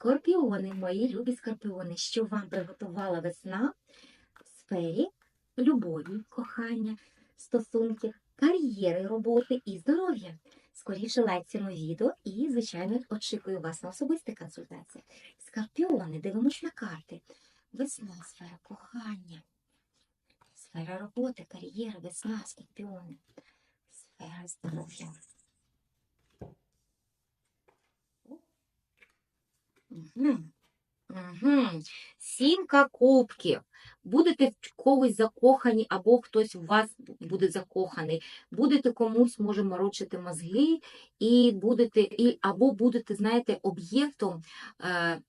Скорпіони, мої любі скорпіони, що вам приготувала весна в сфері любові, кохання, стосунків, кар'єри, роботи і здоров'я. Скоріше лайк цьому відео і, звичайно, очікую вас на особисті консультації. Скорпіони, дивимось на карти. Весна, сфера кохання, сфера роботи, кар'єри, весна, скорпіони, сфера здоров'я. Угу. Сімка кубків. Будете в когось закохані, або хтось в вас буде закоханий. Будете комусь, може, морочити мозги, і будете, і, або будете, знаєте, об'єктом е, е,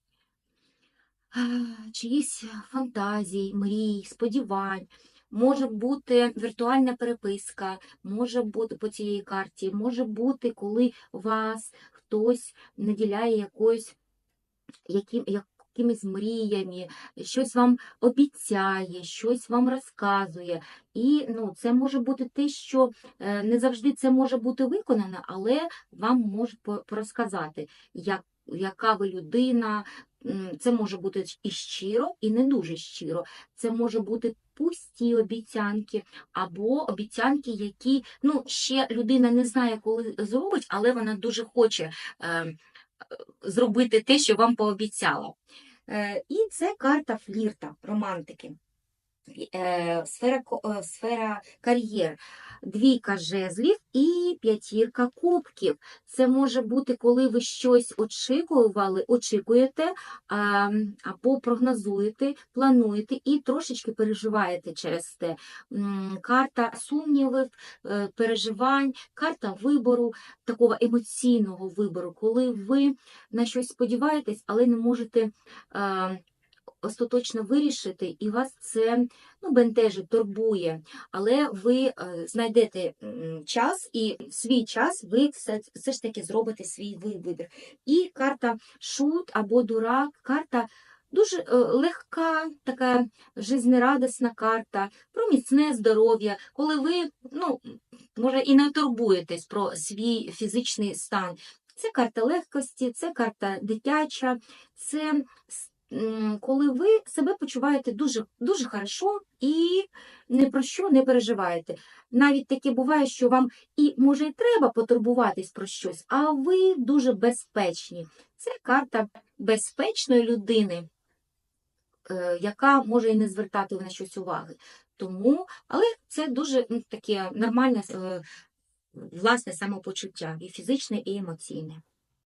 чиїсь фантазій, мрій, сподівань. Може бути віртуальна переписка, може бути по цієї карті, може бути, коли вас хтось наділяє якоюсь яким, якимись мріями, щось вам обіцяє, щось вам розказує. І ну, це може бути те, що е, не завжди це може бути виконано, але вам можуть по- порозказати, як, яка ви людина. Це може бути і щиро, і не дуже щиро. Це може бути пусті обіцянки, або обіцянки, які ну, ще людина не знає, коли зробить, але вона дуже хоче. Е, зробити те, що вам пообіцяла. Е, І це карта флірта, романтики. Е, Сфера, е, сфера кар'єр, двійка жезлів і п'ятірка кубків. Це може бути, коли ви щось очікували, очікуєте або прогнозуєте, плануєте і трошечки переживаєте через те. Карта сумнівів, е, переживань, карта вибору, такого емоційного вибору, коли ви на щось сподіваєтесь, але не можете. Остаточно вирішити, і вас це ну, бентежить, турбує, але ви е, знайдете час і свій час ви все, все ж таки зробите свій вибір. І карта шут або дурак, карта дуже е, легка, така жизнерадісна карта, про міцне здоров'я, коли ви, ну, може, і не турбуєтесь про свій фізичний стан. Це карта легкості, це карта дитяча, це коли ви себе почуваєте дуже, дуже хорошо і ні про що не переживаєте. Навіть таке буває, що вам і може і треба потурбуватись про щось, а ви дуже безпечні. Це карта безпечної людини, е, яка може і не звертати на щось уваги. Тому, але це дуже таке нормальне е, власне самопочуття, і фізичне, і емоційне.